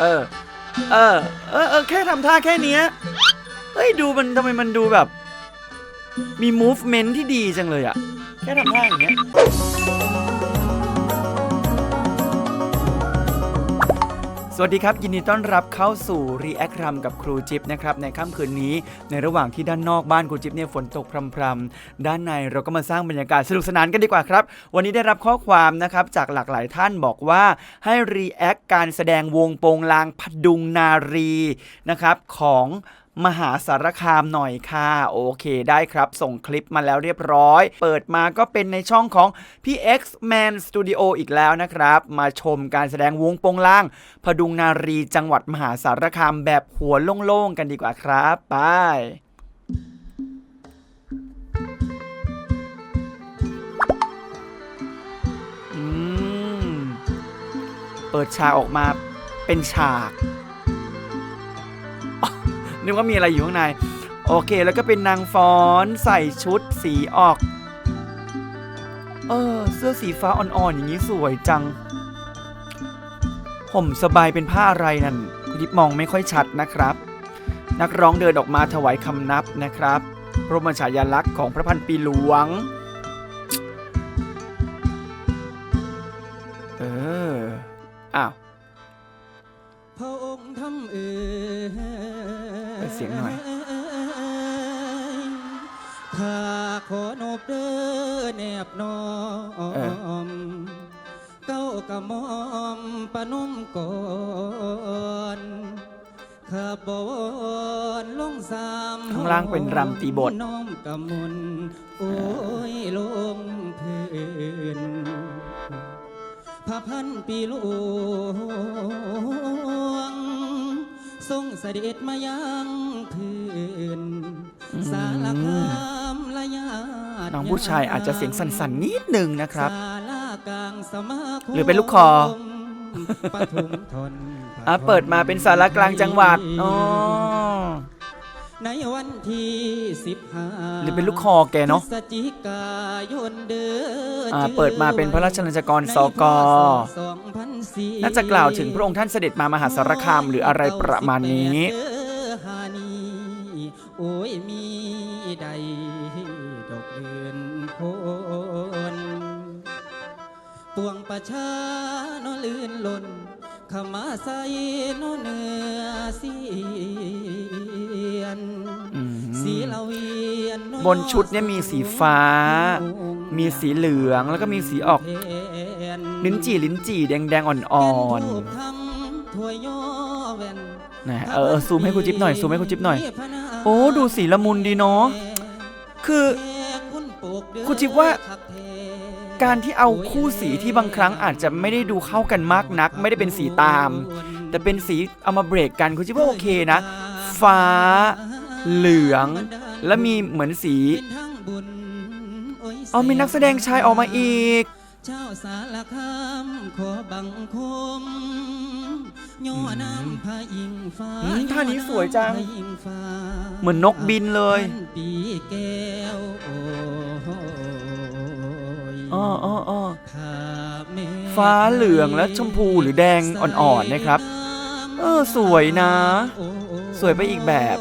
เออ เออ เออ เออ แค่ทำท่าแค่เนี้ย เฮ้ย ดูมันทำไมมันดูแบบ มี movement ที่ดีจังเลยอะแค่ทำท่าอย่างเงี้ย สวัสดีครับ ยินดีต้อนรับเข้าสู่ React รำกับครูจิ๊บนะครับในค่ำคืนนี้ในระหว่างที่ด้านนอกบ้านครูจิ๊บเนี่ยฝนตกพรำๆด้านในเราก็มาสร้างบรรยากาศสนุกสนานกันดีกว่าครับ วันนี้ได้รับข้อความนะครับจากหลากหลายท่านบอกว่าให้ React การแสดงวงโปงลางพดุงนารีนะครับของ มหาสารคามหน่อยค่ะ โอเคได้ครับ ส่งคลิปมาแล้วเรียบร้อย เปิดมาก็เป็นในช่องของพี่ X Man Studio อีกแล้วนะครับ มาชมการแสดงวงโปงล่าง พดุงนารีจังหวัดมหาสารคามแบบหัวโล่งๆ กันดีกว่าครับไปเปิดฉากออกมาเป็นฉาก นึกว่ามีอะไรอยู่ข้างใน โอเค แล้วก็เป็นนางฟ้อนใส่ชุดสีออก เออ เสื้อสีฟ้าอ่อนๆอย่างนี้สวยจังห่มสบายเป็นผ้าอะไรนั่นคุณทิพมองไม่ค่อยชัดนะครับ นักร้องเดินออกมาถวายคำนับนะครับ พระบรมฉายาลักษณ์ของพระพันปีหลวง เออ อ้าว เปิดเสียงหน่อยข้าขอนบเด้อแนบนอเอมเก้ากะหมอมปะนุ่มก่อนข้าบอนลงสามข้างล่างเป็นรำตีบทน้อมกำมลโอ้ยลงพื้นพระพันปีหลวง ทรงเสด็จมายังพื้นอืมสารคามละยาติน้องผู้ชายอาจจะเสียงสั่นๆนิดนึงนะครับศาลากลางสมาคมหรือเป็นลูกคอปทุมทนอะเปิดมาเป็นสารกลางจังหวัดอ๋อ ในวันที่สิบห้าหรือเป็นลูกคอแกเนาะพฤศจิกายนเดือนอ่าเปิดมาเป็นพระราชลัญจกรสกน่าจะกล่าวถึงพระองค์ท่านเสด็จมามหาสารคามหรืออะไรประมาณนี้โอ้ยมีใดดอกเดือนโคนปวงประชานอลื่นหล่นขมาใส่นอเนื้อเสีย นอืมสีละเวียนบนชุดเนี่ยมีสีฟ้า มีสีเหลืองแล้วก็มีสีออก ลิ้นจี่ลิ้นจี่แดงแดงๆอ่อนๆนะเออเออซูมให้คุณจิ๊บหน่อยซูมให้คุณจิ๊บหน่อย โอ้ดูสีละมุนดีเนาะคือคุณจิ๊บว่าการที่เอาคู่สีที่บางครั้งอาจจะไม่ได้ดูเข้ากันมากนัก ไม่ได้เป็นสีตาม แต่เป็นสีเอามาเบรกกันคุณจิ๊บว่าโอเคนะ ฟ้า เหลือง และมีเหมือนสี เอามีนักแสดงชายออกมาอีก เจ้าสารคามขอบังคมย่อน้ำพระอิงฟ้าอืมท่านี้สวยจังพระอิงฟ้าเหมือนนกบินเลยพันปีแก้วโอ้ยอ้ออ้ออ้อข้าแม่ฟ้าเหลืองและชมพูหรือแดงอ่อนๆนะครับ เออ สวยนะ สวยไปอีกแบบ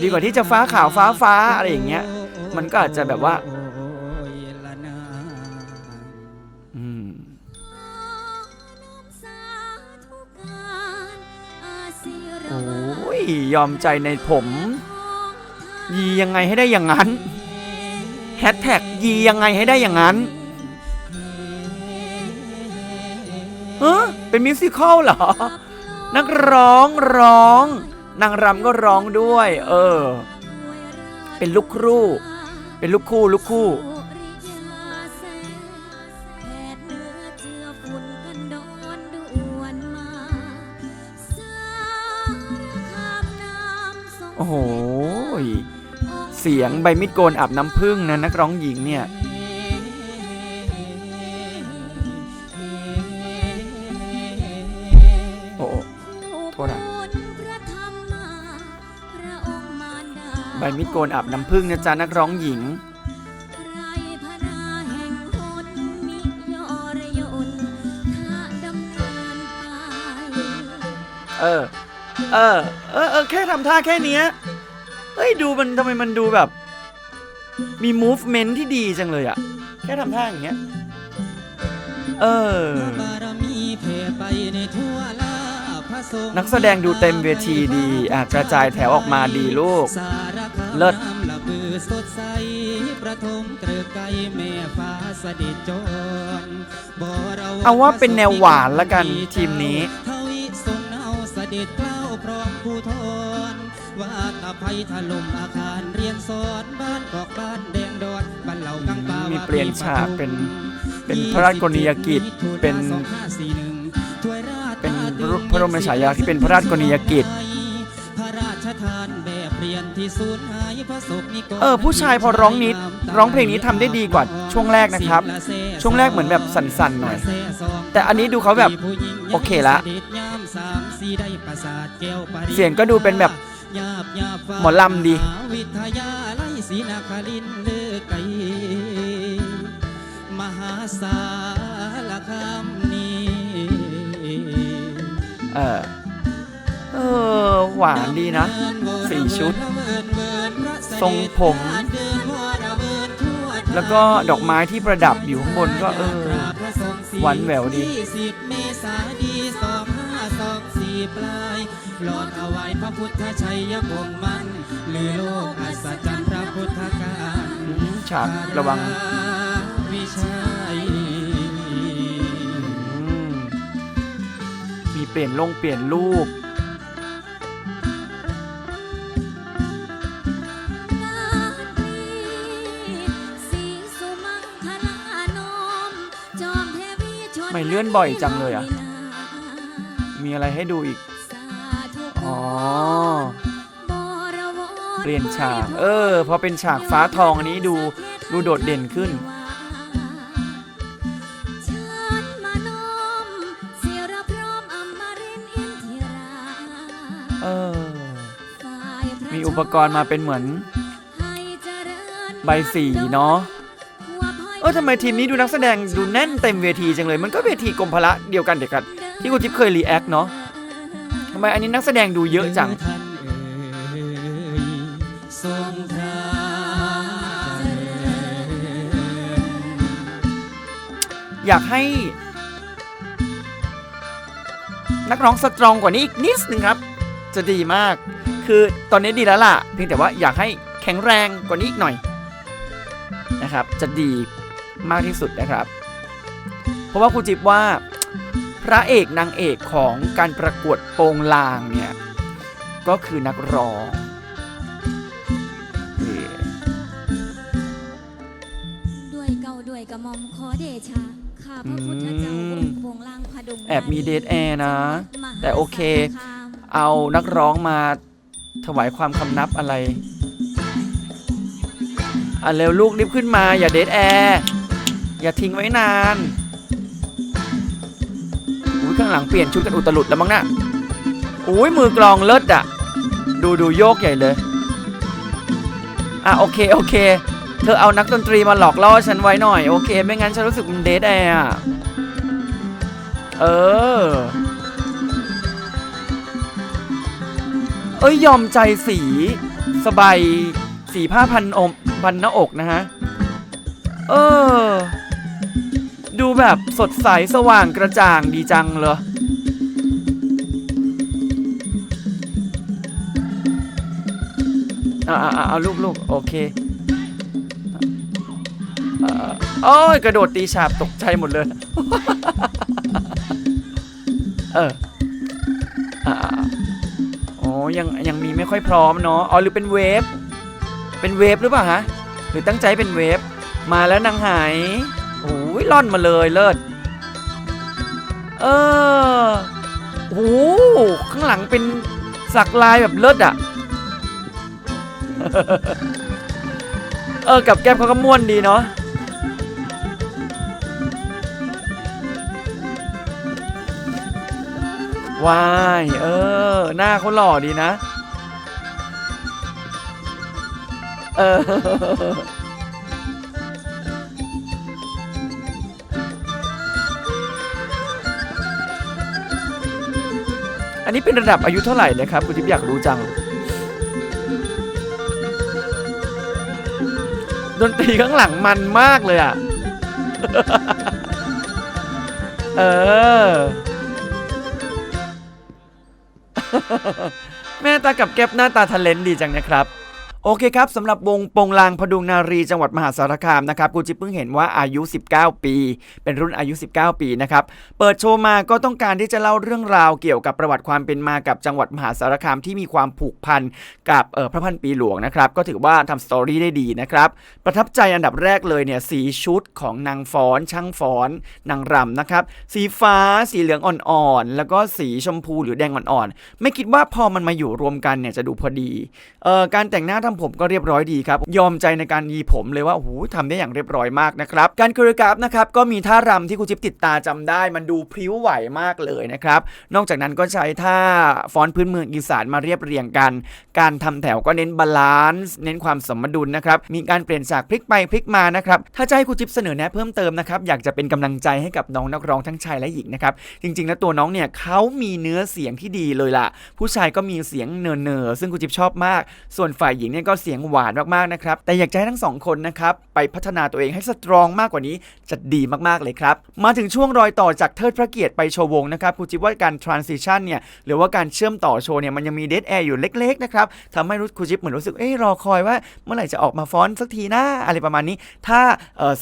ดีกว่าที่จะฟ้าขาวฟ้าฟ้าอะไรอย่างเงี้ย มันก็อาจจะแบบว่าอืมโอ้ยยอมใจในผม ยียังไงให้ได้อย่างนั้นแฮชแท็กยียังไงให้ได้อย่างนั้นเฮ้เป็นมิวสิควลเหรอ นักร้องร้อง นางรำก็ร้องด้วย เออ เป็นลูกครู่ เป็นลูกคู่ลูกคู่ โอ้โห เสียงใบมิดโกนอาบน้ำผึ้งนะนักร้องหญิงเนี่ย บมิดโกนอาบน้ำผึ้งนะจ๊ะนักร้องหญิงไรพนาแห่งหนมิยอระยนถ้าดำเออ เออ เออเออแค่ทำท่าแค่เนี้ยเฮ้ยดูมันทำไมมันดูแบบ มี movement ที่ดีจังเลยอะแค่ทำท่าอย่างเงี้ย เออพระบารมีเพไปในทั่วลาพระสงฆ์นักแสดงดูเต็มเวทีดีอะกระจายแถวออกมาดีลูก สารคาม เลิศน้ำละบือสดใสประทมเกลือไก่แม่ฟ้าเสด็จจรบ่รเอาว่าเป็นแนวหวานละกันทีมนี้ทวิทรงเนาเสด็จเกล้าพร้อมผู้ทอนว่าตะไพถล่มอาคารเรียนสอนบ้านกอกบ้านแดงดอนบ้านเหล่ากังปามีวาเปลี่ยนฉากเป็นเป็นพระราชกรณียกิจเป็นเป็นพระบรมฉายาที่เป็นพระราชกรณียกิจพระราช ทานแบบเปลี่ยนที่สูญหายพระศพนิกรเออผู้ชายพอร้องนิดร้องเพลงนี้ทำได้ดีกว่าช่วงแรกนะครับ ช่วงแรกเหมือนแบบสั่นๆหน่อย แต่อันนี้ดูเขาแบบโอเคละ เสียงก็ดูเป็นแบบหมอลำดีวิทยาลัยศรีนครินทร์เลือไกลมหาสารคามนี้เออเออ หวานดีนะสี่ชุด ทรงผม แล้วก็ดอกไม้ที่ประดับอยู่ข้างบนก็เออหวานแหววดี20เมษาดีสองห้าสองสี่ปลายหลอดเอาไว้พระพุทธชัยยคงมันลือโลกอัศจรรย์พระพุทธการอืมฉากระวังวิชัยอืมมีเปลี่ยนลงเปลี่ยนรูป เลื่อนบ่อยจังเลยอะมีอะไรให้ดูอีก อ๋อ เปลี่ยนฉาก เออ พอเป็นฉากฟ้าทองอันนี้ดู ดูโดดเด่นขึ้น เออ มีอุปกรณ์มาเป็นเหมือน ใบสีเนาะ เออทำไมทีมนี้ดูนักแสดงดูแน่นเต็มเวทีจังเลย มันก็เวทีกรมพละเดียวกันเด็กกันที่คุณทิพย์เคยรีแอคเนาะทำไมอันนี้นักแสดงดูเยอะจังท่านเองอยากให้ นักร้องสตรองกว่านี้อีกนิดนึงครับ จะดีมาก คือตอนนี้ดีแล้วล่ะ เพียงแต่ว่าอยากให้แข็งแรงกว่านี้อีกหน่อยนะครับ จะดี มากที่สุดนะครับ เพราะว่าครูจิ๊บว่าพระเอกนางเอกของการประกวดโปงลางเนี่ย ก็คือนักร้องเออด้วยเก่าด้วยกระหม่อมขอเดชะข้าพระพุทธเจ้าองค์ปวงลางพดุงแอบมีเดทแอร์นะมหาแต่โอเคสารคามเอานักร้องมาถวายความคำนับอะไรอะเร็วลูกรีบขึ้นมาอย่าเดทแอร์ อย่าทิ้งไว้นานอุ้ยข้างหลังเปลี่ยนชุดกันอุตลุดแล้วมั้งน่ะอุ้ยมือกลองเลิศอะดูดูโยกใหญ่เลยอะโอเคโอเค เธอเอานักดนตรีมาหลอกล่อฉันไว้หน่อยโอเค ไม่งั้นฉันรู้สึกมันเดทแอร์อะเออ เอ้ยยอมใจสีสบายสีผ้าพันอมพันหน้าอกนะฮะ เออ แบบสดใสสว่างกระจ่างดีจังเลยอ่าอ่าเอาลูกลูกโอเคเอ่อโอ้ยกระโดดตีฉาบตกใจหมดเลย เอออ่าอ่าอ๋อยังยังมีไม่ค่อยพร้อมเนาะ อ๋อหรือเป็นเวฟ เป็นเวฟหรือเปล่าฮะ หรือตั้งใจเป็นเวฟ มาแล้วนางหาย โอ้ยล่อนมาเลยเลิศเออโอ้โหข้างหลังเป็นสักลายแบบเลิศอะ เออ กับแก้มเขาก็ม่วนดีเนาะวายเออ หน้าเขาหล่อดีนะ เออ อันนี้เป็นระดับอายุเท่าไหร่นะครับคุณทิพย์อยากรู้จัง ดนตรีข้างหลังมันมากเลยอะ เออ แม่ตากับแก๊ปหน้าตาทะเลนดีจังนะครับ โอเคครับสำหรับวงปงลางพดุงนารีจังหวัดมหาสารคามนะครับกูจิเพิ่งเห็นว่าอายุ 19 ปี เป็นรุ่นอายุ 19 ปีนะครับเปิดโชว์มาก็ต้องการที่จะเล่าเรื่องราวเกี่ยวกับประวัติความเป็นมากับจังหวัดมหาสารคามที่มีความผูกพันกับพระพันปีหลวงนะครับก็ถือว่าทำสตอรี่ได้ดีนะครับประทับใจอันดับแรกเลยเนี่ยสีชุดของนางฟ้อนช่างฟ้อนนางรำนะครับสีฟ้าสีเหลืองอ่อนๆแล้วก็สีชมพูหรือแดงอ่อนๆไม่คิดว่าพอมันมาอยู่รวมกันเนี่ยจะดูพอดีออการแต่งหน้าทำผมก็เรียบร้อยดีครับ ยอมใจในการยีผมเลยว่าโอ้โหทำได้อย่างเรียบร้อยมากนะครับ การคเรโอกราฟนะครับก็มีท่ารำที่ครูจิ๊บติดตาจำได้ มันดูพริ้วไหวมากเลยนะครับ นอกจากนั้นก็ใช้ท่าฟ้อนพื้นเมืองอีสานมาเรียบเรียงกัน การทำแถวก็เน้นบาลานซ์เน้นความสมดุลนะครับ มีการเปลี่ยนฉากพลิกไปพลิกมานะครับ ถ้าจะให้ครูจิ๊บเสนอแนะเพิ่มเติมนะครับ อยากจะเป็นกำลังใจให้กับน้องนักร้องทั้งชายและหญิงนะครับ จริงๆ แล้วตัวน้องเนี่ยเขามีเนื้อเสียงที่ดีเลยล่ะ ผู้ชายก็มีเสียงเนอๆซึ่งครูจิ๊บชอบมาก ส่วนฝ่ายหญิงเนี่ยก็เสียงหวานมากๆนะครับ แต่อยากจะให้ทั้งสองคนนะครับ ไปพัฒนาตัวเองให้สตรองมากกว่านี้จะดีมากๆเลยครับ มาถึงช่วงรอยต่อจากเทิดพระเกียรติไปโชว์วงนะครับครูจิ๊บว่าการ transition เนี่ยหรือว่าการเชื่อมต่อโชว์เนี่ยมันยังมี dead air อยู่เล็กๆนะครับทำให้รู้ครูจิ๊บเหมือนรู้สึกเอ้ยรอคอยว่าเมื่อไหร่จะออกมาฟ้อนสักทีนะอะไรประมาณนี้ ถ้า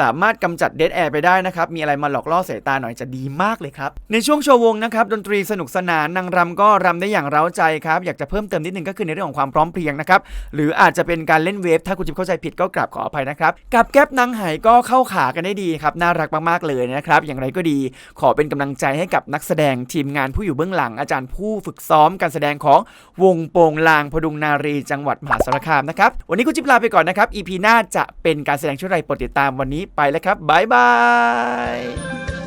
สามารถกำจัด dead air ไปได้นะครับมีอะไรมาหลอกล่อสายตาหน่อยจะดีมากเลยครับในช่วงโชว์วงนะครับดนตรีสนุกสนานนางรำก็รำได้อย่างเร้าใจครับอยากจะเพิ่มเติมนิดนึงก็คือในเรื่องของความพร้อมเพรียงนะครับหรืออาจจะเป็นการเล่นเวฟถ้าคุณจิ๊บเข้าใจผิดก็กราบขออภัยนะครับ กับแก๊ปนางไหก็เข้าขากันได้ดีครับ น่ารักมากๆเลยนะครับ อย่างไรก็ดีขอเป็นกำลังใจให้กับนักแสดงทีมงานผู้อยู่เบื้องหลังอาจารย์ผู้ฝึกซ้อมการแสดงของวงโปงลางพดุงนารีจังหวัดมหาสารคามนะครับวันนี้คุณจิ๊บลาไปก่อนนะครับ EP หน้าจะเป็นการแสดงชุดไรโปรดติดตามวันนี้ไปแล้วครับบายบาย